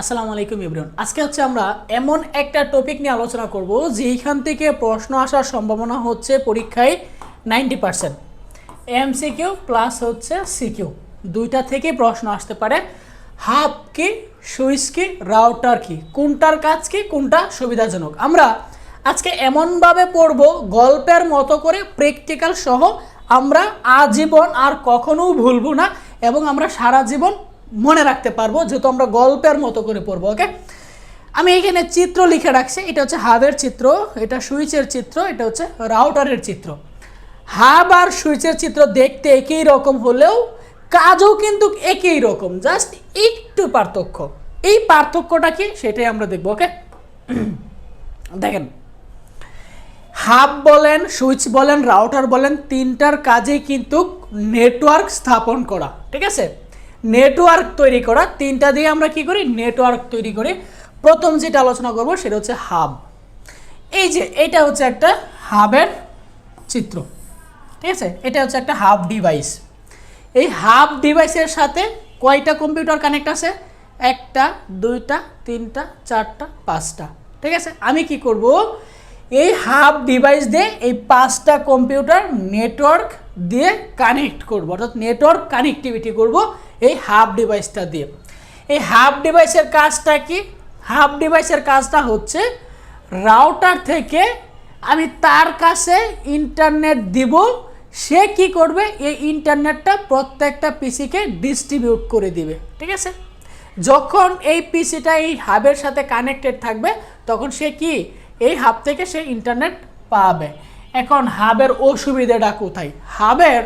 আসসালামু আলাইকুম ইব্রান আজকে হচ্ছে আমরা এমন একটা টপিক নিয়ে আলোচনা করব যেখান থেকে প্রশ্ন আসার সম্ভাবনা হচ্ছে পরীক্ষায় নাইনটি পার্সেন্ট। এমসিকিউ প্লাস হচ্ছে সিকিউ দুইটা থেকে প্রশ্ন আসতে পারে হাফ কি সুইচ কি রাউটার কি? কোনটার কাজ কি, কোনটা সুবিধাজনক? আমরা আজকে এমনভাবে পড়ব, গল্পের মতো করে প্র্যাকটিক্যাল সহ আমরা আজীবন আর কখনো ভুলবো না এবং আমরা সারা জীবন মনে রাখতে পারব যেহেতু আমরা গল্পের মতো করে পড়ব ওকে আমি এখানে চিত্র লিখে রাখছি, এটা হচ্ছে হাবের চিত্র, এটা সুইচের চিত্র, এটা হচ্ছে রাউটারের চিত্র। হাব আর সুইচের চিত্র দেখতে একই রকম হলেও কাজও কিন্তু একই রকম জাস্ট একটু পার্থক্য। এই পার্থক্যটা কি? সেটাই আমরা দেখব ওকে দেখেন, হাব বলেন, সুইচ বলেন, রাউটার বলেন, তিনটার কাজেই কিন্তু নেটওয়ার্ক স্থাপন করা, ঠিক আছে? নেটওয়ার্ক তৈরি করা। তিনটা দিয়ে আমরা কি করি? নেটওয়ার্ক তৈরি করি। প্রথম যেটা আলোচনা করব সেটা হচ্ছে হাব এই যে, এটা হচ্ছে একটা হাবের চিত্র। ঠিক আছে? এটা হচ্ছে একটা হাব ডিভাইস এই হাব ডিভাইসের সাথে কয়টা কম্পিউটার কানেক্ট আছে? একটা, দুইটা, তিনটা, চারটা, পাঁচটা। ঠিক আছে? আমি কি করব? এই হাব ডিভাইস দিয়ে এই পাঁচটা কম্পিউটার নেটওয়ার্ক দিয়ে কানেক্ট করব। অর্থাৎ নেটওয়ার্ক কানেক্টিভিটি করব। এই হাফ ডিভাইসটা দিয়ে। এই হাফ ডিভাইসের কাজটা কি? হাফ ডিভাইসের কাজটা হচ্ছে রাউটার থেকে আমি তার কাছে ইন্টারনেট দিব, সে কি করবে? এই ইন্টারনেটটা প্রত্যেকটা পিসিকে ডিস্ট্রিবিউট করে দিবে, ঠিক আছে? যখন এই পিসিটা এই হাবের সাথে কানেক্টেড থাকবে, তখন সে কি? এই হাব থেকে সে ইন্টারনেট পাবে। এখন হাবের অসুবিধাটা কোথায়? হাবের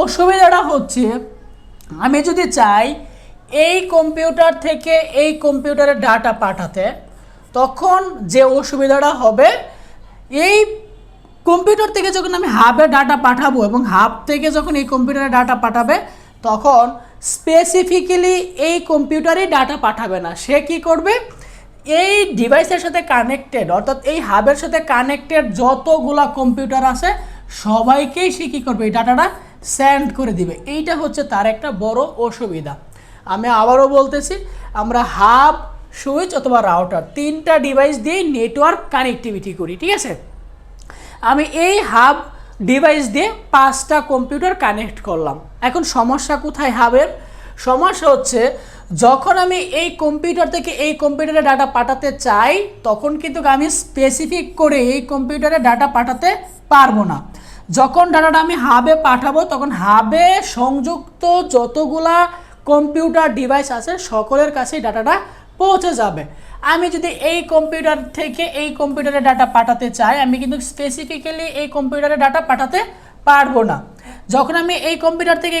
অসুবিধাটা হচ্ছে আমি যদি চাই এই কম্পিউটার থেকে এই কম্পিউটারে ডাটা পাঠাতে, তখন যে অসুবিধাটা হবে, এই কম্পিউটার থেকে যখন আমি হাবে ডাটা পাঠাবো এবং হাব থেকে যখন এই কম্পিউটারে ডাটা পাঠাবে, তখন স্পেসিফিক্যালি এই কম্পিউটারে ডাটা পাঠাবে না। সে কি করবে? এই ডিভাইসের সাথে কানেক্টেড অর্থাৎ এই হাবের সাথে কানেক্টেড যতগুলা কম্পিউটার আছে, সবাইকেই সে কী করবে? এই ডাটাটা সেন্ড করে দিবে। এইটা হচ্ছে তার একটা বড় অসুবিধা। আমি আবারও বলতেছি, আমরা হাব সুইচ অথবা রাউটার তিনটা ডিভাইস দিয়ে নেটওয়ার্ক কানেক্টিভিটি করি, ঠিক আছে? আমি এই হাব ডিভাইস দিয়ে পাঁচটা কম্পিউটার কানেক্ট করলাম। এখন সমস্যা কোথায় হাবের সমস্যা হচ্ছে, যখন আমি এই কম্পিউটার থেকে এই কম্পিউটারে ডাটা পাঠাতে চাই, তখন কিন্তু আমি স্পেসিফিক করে এই কম্পিউটারে ডাটা পাঠাতে পারব না। যখন ডাটাটা আমি হাবে পাঠাবো, তখন হাবে সংযুক্ত যতগুলা কম্পিউটার ডিভাইস আছে, সকলের কাছেই ডাটাটা পৌঁছে যাবে। আমি যদি এই কম্পিউটার থেকে এই কম্পিউটারে ডাটা পাঠাতে চাই, আমি কিন্তু স্পেসিফিক্যালি এই কম্পিউটারে ডাটা পাঠাতে পারব না। যখন আমি এই কম্পিউটার থেকে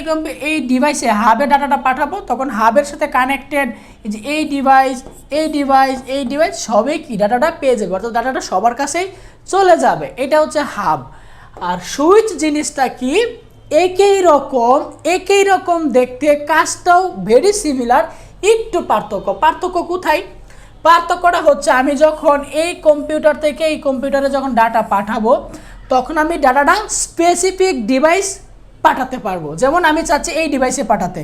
এই ডিভাইসে হাবে ডাটাটা পাঠাবো, তখন হাবের সাথে কানেক্টেড এই ডিভাইস এই ডিভাইস এই ডিভাইস সবই কি? ডাটাটা পেয়ে যাবে, অর্থাৎ ডাটাটা সবার কাছেই চলে যাবে। এটা হচ্ছে হাব। আর সুইচ জিনিসটা কি? একই রকম একই রকম দেখতে, কাজটাও ভেরি সিমিলার একটু পার্থক্য। পার্থক্য কোথায়? পার্থক্যটা হচ্ছে আমি যখন এই কম্পিউটার থেকে এই কম্পিউটারে যখন ডাটা পাঠাবো, তখন আমি ডাটাটা স্পেসিফিক ডিভাইস পাঠাতে পারব। যেমন আমি চাচ্ছি এই ডিভাইসে পাঠাতে।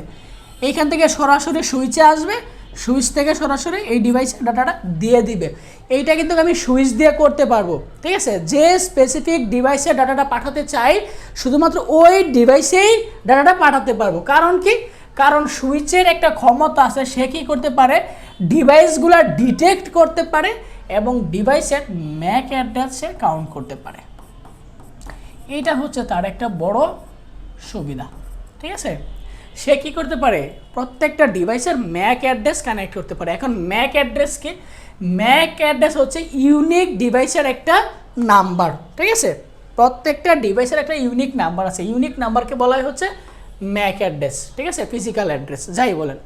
এইখান থেকে সরাসরি সুইচে আসবে সুইচ থেকে সরাসরি এই ডিভাইসে ডাটাটা দিয়ে দিবে। এইটা কিন্তু আমি সুইচ দিয়ে করতে পারব, ঠিক আছে? যে স্পেসিফিক ডিভাইসে ডাটাটা পাঠাতে চাই, শুধুমাত্র ওই ডিভাইসেই ডাটাটা পাঠাতে পারব। কারণ কি? কারণ সুইচের একটা ক্ষমতা আছে, সে কী করতে পারে? ডিভাইসগুলো ডিটেক্ট করতে পারে এবং ডিভাইসের ম্যাক অ্যাড্রেস কাউন্ট করতে পারে। এইটা হচ্ছে তার একটা বড় সুবিধা, ঠিক আছে? সে কি করতে পারে? প্রত্যেকটা ডিভাইসের ম্যাক অ্যাড্রেস কানেক্ট করতে পারে। এখন ম্যাক অ্যাড্রেস কি ম্যাক অ্যাড্রেস হচ্ছে ইউনিক ডিভাইসের একটা নাম্বার ঠিক আছে? প্রত্যেকটা ডিভাইসের একটা ইউনিক নাম্বার আছে। ইউনিক নাম্বারকে বলা হচ্ছে ম্যাক অ্যাড্রেস ঠিক আছে? ফিজিক্যাল অ্যাড্রেস যাই বলেন।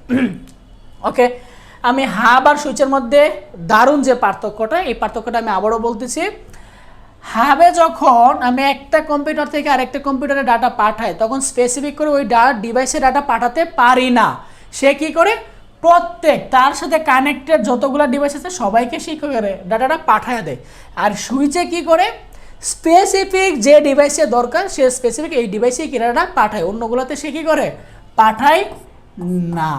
ওকে আমি হাব আর সুইচের মধ্যে দারুণ যে পার্থক্যটা, এই পার্থক্যটা আমি আবারও বলতেছি। হাবে যখন আমি একটা কম্পিউটার থেকে আরেকটা কম্পিউটারে ডাটা পাঠাই, তখন স্পেসিফিক করে ওই ডিভাইসে ডাটা পাঠাতে পারি না। সে কি করে? প্রত্যেক, তার সাথে কানেক্টেড যতগুলো ডিভাইস আছে, সবাইকে সে করে ডাটাটা পাঠায় দেয়। আর সুইচে কি করে? স্পেসিফিক যে ডিভাইসে দরকার, সে স্পেসিফিক এই ডিভাইসে কি ডাটা পাঠায়। অন্যগুলোতে সে কী করে? পাঠায় না।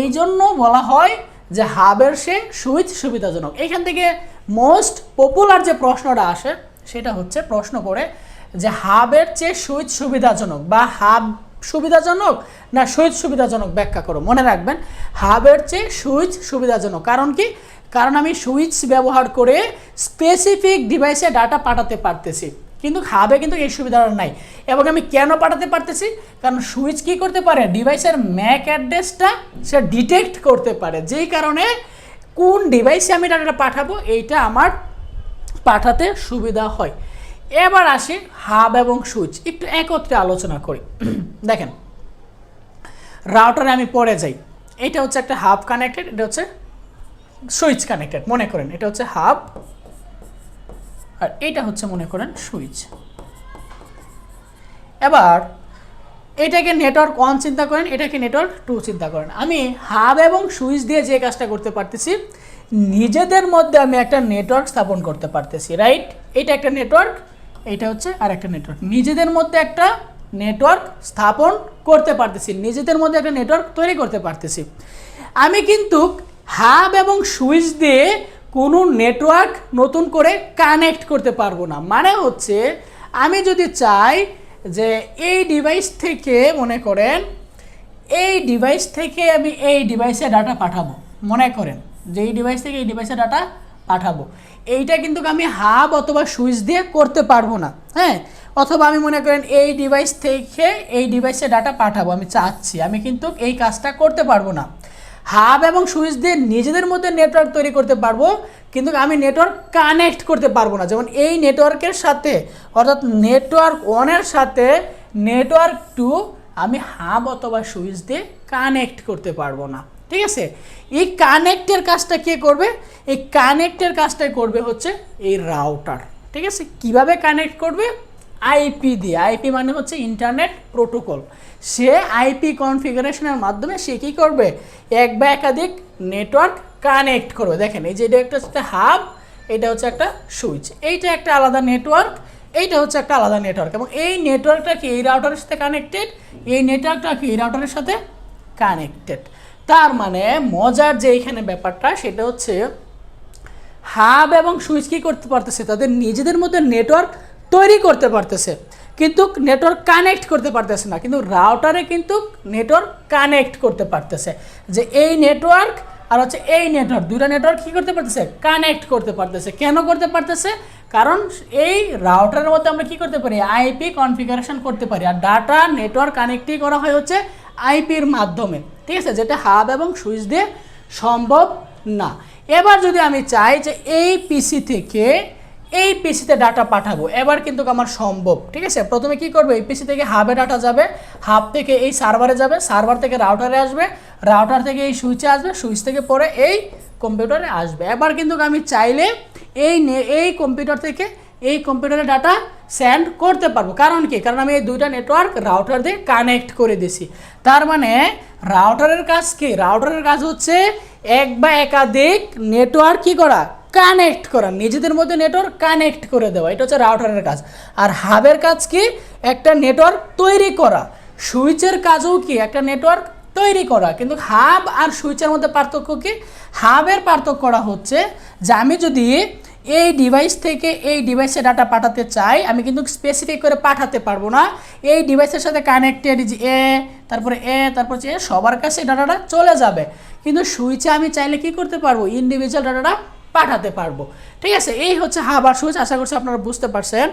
এই জন্য বলা হয় যে হাবের সে সুইচ সুবিধাজনক। এখান থেকে মোস্ট পপুলার যে প্রশ্নটা আসে সেটা হচ্ছে প্রশ্ন করে যে হাবের চেয়ে সুইচ সুবিধাজনক বা হাব সুবিধাজনক না সুইচ সুবিধাজনক ব্যাখ্যা করো? মনে রাখবেন, হাবের চেয়ে সুইচ সুবিধাজনক। কারণ কি? কারণ আমি সুইচ ব্যবহার করে স্পেসিফিক ডিভাইসে ডাটা পাঠাতে পারতেছি। কিন্তু হাবে কিন্তু এই সুবিধাটা নাই। এবং আমি কেন পাঠাতে পারতেছি? কারণ সুইচ কি করতে পারে? ডিভাইসের ম্যাক অ্যাড্রেসটা সে ডিটেক্ট করতে পারে। যেই কারণে কোন ডিভাইসে আমি ডাটাটা পাঠাবো, এইটা আমার পাঠাতে সুবিধা হয়। এবার আসি হাব এবং সুইচ। একটু একত্রে আলোচনা করি। দেখেন, রাউটারে আমি পরে যাই। এটা হচ্ছে একটা হাব কানেক্টেড, এটা হচ্ছে সুইচ কানেক্টেড, মনে করেন। এটা হচ্ছে হাব আর এটা হচ্ছে, মনে করেন, সুইচ। এবার এটাকে নেটওয়ার্ক ওয়ান চিন্তা করেন, এটাকে নেটওয়ার্ক টু চিন্তা করেন। আমি হাব এবং সুইচ দিয়ে যে কাজটা করতে পারতেছি নিজেদের মধ্যে আমি একটা নেটওয়ার্ক স্থাপন করতে পারতেছি রাইট এটা একটা নেটওয়ার্ক এটা হচ্ছে আর একটা নেটওয়ার্ক নিজেদের মধ্যে একটা নেটওয়ার্ক স্থাপন করতে পারতেছি, নিজেদের মধ্যে একটা নেটওয়ার্ক তৈরি করতে পারতেছি। আমি কিন্তু হাব এবং সুইচ দিয়ে কোনো নেটওয়ার্ক নতুন করে কানেক্ট করতে পারব না। মানে হচ্ছে, আমি যদি চাই যে এই ডিভাইস থেকে, মনে করেন, এই ডিভাইস থেকে আমি এই ডিভাইসে ডাটা পাঠাবো, মনে করেন। যে এই ডিভাইস থেকে এই ডিভাইসে ডাটা পাঠাবো। এইটা কিন্তু আমি হাব অথবা সুইচ দিয়ে করতে পারব না হ্যাঁ? অথবা আমি মনে করেন এই ডিভাইস থেকে এই ডিভাইসে ডাটা পাঠাবো, আমি চাচ্ছি, আমি কিন্তু এই কাজটা করতে পারব না। হাব এবং সুইচ দিয়ে নিজেদের মধ্যে নেটওয়ার্ক তৈরি করতে পারব, কিন্তু আমি নেটওয়ার্ক কানেক্ট করতে পারব না। যেমন এই নেটওয়ার্কের সাথে, অর্থাৎ নেটওয়ার্ক ওয়ানের সাথে নেটওয়ার্ক টু আমি হাব অথবা সুইচ দিয়ে কানেক্ট করতে পারব না। ঠিক আছে? এই কানেক্টের কাজটা কে করবে? এই কানেক্টের কাজটাই করবে হচ্ছে এই রাউটার ঠিক আছে? কীভাবে কানেক্ট করবে? আইপি দিয়ে। আইপি মানে হচ্ছে ইন্টারনেট প্রোটোকল সে আইপি কনফিগারেশনের মাধ্যমে সে কী করবে? এক বা একাধিক নেটওয়ার্ক কানেক্ট করবে। দেখেন, এই যে এটা একটা হচ্ছে হাব এটা হচ্ছে একটা সুইচ এইটা একটা আলাদা নেটওয়ার্ক এইটা হচ্ছে একটা আলাদা নেটওয়ার্ক এবং এই নেটওয়ার্কটা কি এই রাউটারের সাথে কানেক্টেড এই নেটওয়ার্কটা কি এই রাউটারের সাথে কানেক্টেড তার মানে মজার যে এইখানে ব্যাপারটা, সেটা হচ্ছে হাব এবং সুইচ কী করতে পারতেছে? তাদের নিজেদের মধ্যে নেটওয়ার্ক তৈরি করতে পারতেছে। কিন্তু নেটওয়ার্ক কানেক্ট করতে পারতেছে না। কিন্তু রাউটারে কিন্তু নেটওয়ার্ক কানেক্ট করতে পারতেছে। যে এই নেটওয়ার্ক আর হচ্ছে এই নেটওয়ার্ক দুইটা নেটওয়ার্ক কী করতে পারতেছে? কানেক্ট করতে পারতেছে। কেন করতে পারতেছে? কারণ এই রাউটারের মধ্যে আমরা কি করতে পারি? আইপি কনফিগারেশন করতে পারি। আর ডাটা নেটওয়ার্ক কানেক্টই করা হয় হচ্ছে আইপির মাধ্যমে, ঠিক আছে? যেটা হাব এবং সুইচ দিয়ে সম্ভব না। এবার যদি আমি চাই যে এই পিসি থেকে, এই পিসিতে ডাটা পাঠাবো, এবার কিন্তু আমার সম্ভব, ঠিক আছে? প্রথমে কি করবে? এই পিসি থেকে হাবে ডাটা যাবে হাব থেকে এই সার্ভারে যাবে সার্ভার থেকে রাউটারে আসবে রাউটার থেকে এই সুইচে আসবে সুইচ থেকে পরে এই কম্পিউটারে আসবে। এবার কিন্তু আমি চাইলে এই এই কম্পিউটার থেকে এই কম্পিউটারে ডাটা সেন্ড করতে পারব। কারণ কি? কারণ আমি এই দুইটা নেটওয়ার্ক রাউটার দিয়ে কানেক্ট করে দিছি তার মানে রাউটারের কাজ কি? রাউটারের কাজ হচ্ছে এক বা একাধিক নেটওয়ার্ক কি করা? কানেক্ট করা। নিজেদের মধ্যে নেটওয়ার্ক কানেক্ট করে দেওয়া। এটা হচ্ছে রাউটারের কাজ। আর হাবের কাজ কি? একটা নেটওয়ার্ক তৈরি করা। সুইচের কাজও কি? একটা নেটওয়ার্ক তৈরি করা। কিন্তু হাব আর সুইচের মধ্যে পার্থক্য কি? হাবের পার্থক্যটা হচ্ছে যে আমি যদি এই ডিভাইস থেকে এই ডিভাইসে ডাটা পাঠাতে চাই, আমি কিন্তু স্পেসিফিক করে পাঠাতে পারব না। এই ডিভাইসের সাথে কানেক্টেড এ তারপরে এ তারপর এ সবার কাছে ডাটাটা চলে যাবে। কিন্তু সুইচে আমি চাইলে কি করতে পারব? ইন্ডিভিজুয়াল ডাটাটা পাঠাতে পারব। ঠিক আছে, এই হচ্ছে হাবার সুইচ, আশা করছি আপনারা বুঝতে পারছেন।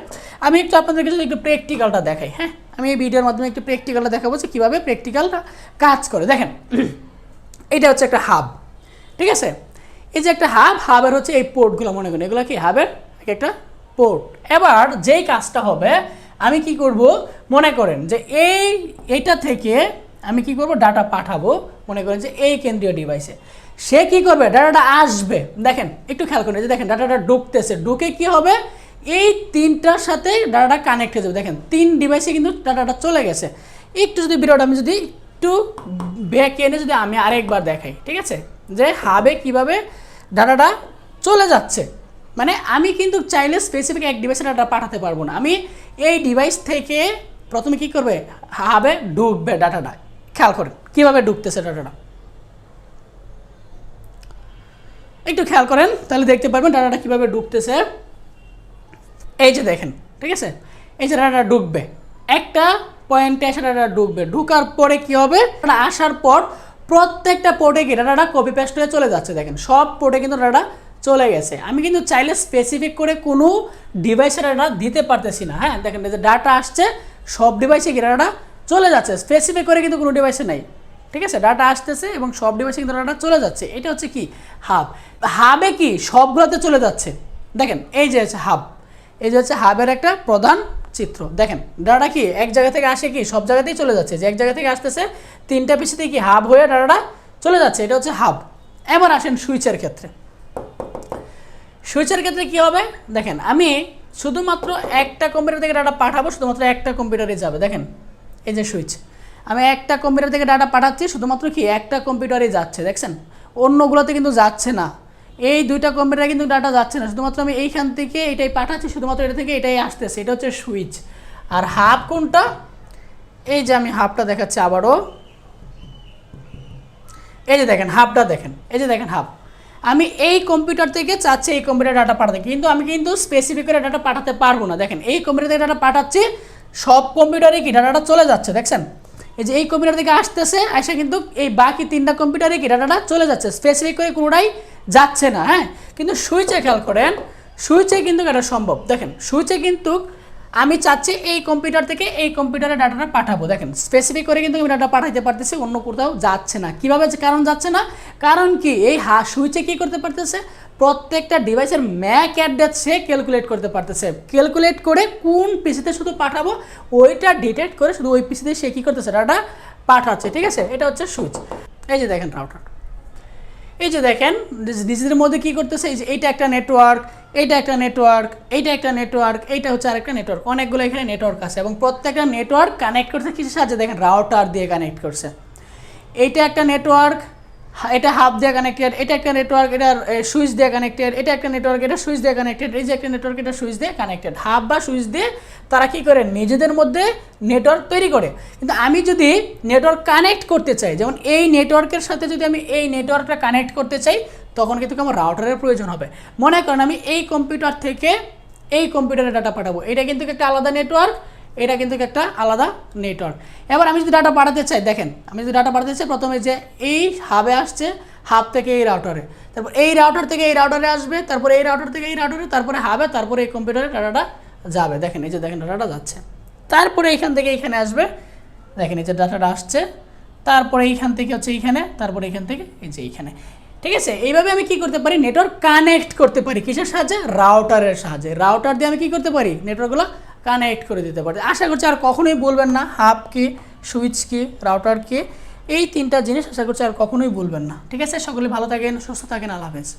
আমি একটু আপনাদেরকে যদি একটু প্র্যাকটিক্যালটা দেখাই হ্যাঁ? আমি এই ভিডিওর মাধ্যমে একটু প্র্যাকটিক্যালটা দেখাবো যে কীভাবে প্র্যাকটিক্যালটা কাজ করে। দেখেন, এটা হচ্ছে একটা হাব ঠিক আছে? এই যে একটা হাব হাবের হচ্ছে এই পোর্টগুলো মনে করেন। এগুলো কি? হাবের এক একটা পোর্ট এবার যেই কাজটা হবে, আমি কি করব? মনে করেন যে এই এটা থেকে আমি কি করব? ডাটা পাঠাবো, মনে করেন যে এই কেন্দ্রীয় ডিভাইসে সে কি করবে? ডাটাটা আসবে। দেখেন, একটু খেয়াল করেন যে দেখেন ডাটাটা ঢুকতেছে। ঢুকে কি হবে? এই তিনটার সাথে ডাটাটা কানেক্ট হয়ে যাবে। দেখেন, তিন ডিভাইসে কিন্তু ডাটাটা চলে গেছে। একটু যদি ভিডিওটা আমি যদি একটু ব্যাক এনে যদি আমি আরেকবার দেখাই, ঠিক আছে? যে হাবে কীভাবে ডাটাটা চলে যাচ্ছে। মানে আমি কিন্তু চাইলে স্পেসিফিক এক ডিভাইসে ডাটা পাঠাতে পারব না। আমি এই ডিভাইস থেকে প্রথমে কি করবে? হাবে ঢুকবে ডাটাটা খেয়াল করেন, কীভাবে ঢুকতেছে ডাটাটা একটু খেয়াল করেন, তাহলে দেখতে পারবেন ডাটাটা কীভাবে ডুবতেছে। এই যে দেখেন, ঠিক আছে? এই যে ডাটা ঢুকবে একটা পয়েন্টে এসে ডাটা ঢুকবে ঢুকার পরে কি হবে? আসার পর প্রত্যেকটা পোর্টে গিয়ে ডাটাটা কপি পেস্ট হয়ে চলে যাচ্ছে, দেখেন। সব পোর্টে কিন্তু ডাটা চলে গেছে। আমি কিন্তু চাইলে স্পেসিফিক করে কোনো ডিভাইসে ডাটা দিতে পারতেছি না। হ্যাঁ দেখেন যে ডাটা আসছে, সব ডিভাইসে গিয়ে ডাটা চলে যাচ্ছে। স্পেসিফিক করে কিন্তু কোনো ডিভাইসে নেই। ঠিক আছে? ডাটা আসতেছে এবং সব ডিভাইসে কিন্তু ডাটা চলে যাচ্ছে। এটা হচ্ছে কি? হাব হাবে কি? সবগুলোতে চলে যাচ্ছে। দেখেন, এই যে হচ্ছে হাব এই যে হচ্ছে হাবের একটা প্রধান চিত্র। দেখেন ডাটা কি এক জায়গা থেকে আসে কি? সব জায়গাতেই চলে যাচ্ছে। যে এক জায়গা থেকে আসতেছে, তিনটা পিছিয়ে কি হাব হয়ে ডাটাটা চলে যাচ্ছে। এটা হচ্ছে হাব। এবার আসেন সুইচের ক্ষেত্রে। সুইচের ক্ষেত্রে কি হবে? দেখেন, আমি শুধুমাত্র একটা কম্পিউটার থেকে ডাটা পাঠাবো, শুধুমাত্র একটা কম্পিউটারে যাবে। দেখেন, এই যে সুইচ। আমি একটা কম্পিউটার থেকে ডাটা পাঠাচ্ছি, শুধুমাত্র কি একটা কম্পিউটারে যাচ্ছে। দেখছেন? অন্যগুলোতে কিন্তু যাচ্ছে না। এই দুইটা কম্পিউটারে কিন্তু ডাটা যাচ্ছে না। শুধুমাত্র আমি এইখান থেকে এটাই পাঠাচ্ছি, শুধুমাত্র এটা থেকে এটাই আসতেছে। এটা হচ্ছে সুইচ আর হাফ কোনটা? এই যে আমি হাফটা দেখাচ্ছি আবারও। এই যে দেখেন হাফটা দেখেন। এই যে দেখেন হাফ আমি এই কম্পিউটার থেকে চাচ্ছি এই কম্পিউটার ডাটা পাঠাতে। কিন্তু আমি কিন্তু স্পেসিফিক করে ডাটা পাঠাতে পারব না। দেখেন, এই কম্পিউটার থেকে ডাটা পাঠাচ্ছি, সব কম্পিউটারে কি ডাটাটা চলে যাচ্ছে, দেখছেন? এই যে এই কম্পিউটার থেকে আসতেছে আসে কিন্তু এই বাকি তিনটা কম্পিউটারে কি ডাটাটা চলে যাচ্ছে। স্পেসিফিক করে কোনোটাই যাচ্ছে না হ্যাঁ? কিন্তু সুইচে খেয়াল করেন, সুইচে কিন্তু এটা সম্ভব? দেখেন, সুইচে কিন্তু আমি চাচ্ছি এই কম্পিউটার থেকে এই কম্পিউটারে ডাটাটা পাঠাবো। দেখেন স্পেসিফিক করে কিন্তু আমি ডাটা পাঠাইতে পারতেছি, অন্য কোথাও যাচ্ছে না। কীভাবে কারণ যাচ্ছে না? কারণ কি, এই হা, সুইচে কী করতে পারতেছে? প্রত্যেকটা ডিভাইসের ম্যাক অ্যাড্রেস সে ক্যালকুলেট করতে পারতেছে। ক্যালকুলেট করে কোন পিসিতে শুধু পাঠাবো, ওইটা ডিটেক্ট করে শুধু ওই পিসিতে সে কী করতেছে? ডাটা পাঠাচ্ছে, ঠিক আছে? এটা হচ্ছে সুইচ। এই যে দেখেন রাউটার এই যে দেখেন নিজেদের মধ্যে কি করতেছে? এই যে এইটা একটা নেটওয়ার্ক এইটা একটা নেটওয়ার্ক এইটা একটা নেটওয়ার্ক এইটা হচ্ছে আরেকটা নেটওয়ার্ক অনেকগুলো এখানে নেটওয়ার্ক আছে এবং প্রত্যেকটা নেটওয়ার্ক কানেক্ট করছে কিছু সাহায্যে? দেখেন রাউটার দিয়ে কানেক্ট করছে। এইটা একটা নেটওয়ার্ক এটা হাফ দিয়ে কানেক্টেড এটা একটা নেটওয়ার্ক এটা সুইচ দিয়ে কানেক্টেড এটা একটা নেটওয়ার্ক এটা সুইচ দিয়ে কানেক্টেড এই যে একটা নেটওয়ার্ক এটা সুইচ দিয়ে কানেক্টেড হাফ বা সুইচ দিয়ে তারা কি করে? নিজেদের মধ্যে নেটওয়ার্ক তৈরি করে। কিন্তু আমি যদি নেটওয়ার্ক কানেক্ট করতে চাই, যেমন এই নেটওয়ার্কের সাথে যদি আমি এই নেটওয়ার্কটা কানেক্ট করতে চাই, তখন কিন্তু আমার রাউটারের প্রয়োজন হবে। মনে করেন আমি এই কম্পিউটার থেকে এই কম্পিউটারে ডাটা পাঠাবো। এটা কিন্তু একটা আলাদা নেটওয়ার্ক এটা কিন্তু একটা আলাদা নেটওয়ার্ক। এবার আমি যদি ডাটা পাঠাতে চাই, দেখেন, আমি যদি ডাটা পাঠাতে চাই, প্রথমে যে এই হাবে আসছে হাব থেকে এই রাউটারে তারপর এই রাউটার থেকে এই রাউটারে আসবে, তারপরে এই রাউটার থেকে এই রাউটারে তারপরে হাবে তারপরে এই কম্পিউটারে ডাটাটা যাবে। দেখেন, এই যে দেখেন ডাটাটা যাচ্ছে। তারপরে এইখান থেকে এইখানে আসবে, দেখেন, এই যে ডাটাটা আসছে। তারপরে এইখান থেকে হচ্ছে এইখানে, তারপরে এইখান থেকে এই যে এইখানে। ঠিক আছে? এইভাবে আমি কি করতে পারি? নেটওয়ার্ক কানেক্ট করতে পারি। কিসের সাহায্যে? রাউটারের সাহায্যে। রাউটার দিয়ে আমি কি করতে পারি? নেটওয়ার্কগুলো কানেক্ট করে দিতে পারে আশা করছি আর কখনোই বলবেন না, হাব কি, সুইচ কি, রাউটার কি, এই তিনটা জিনিস আশা করছি আর কখনোই বলবেন না। ঠিক আছে? সকলে ভালো থাকেন, সুস্থ থাকেন, আল্লাহ হাফেজ।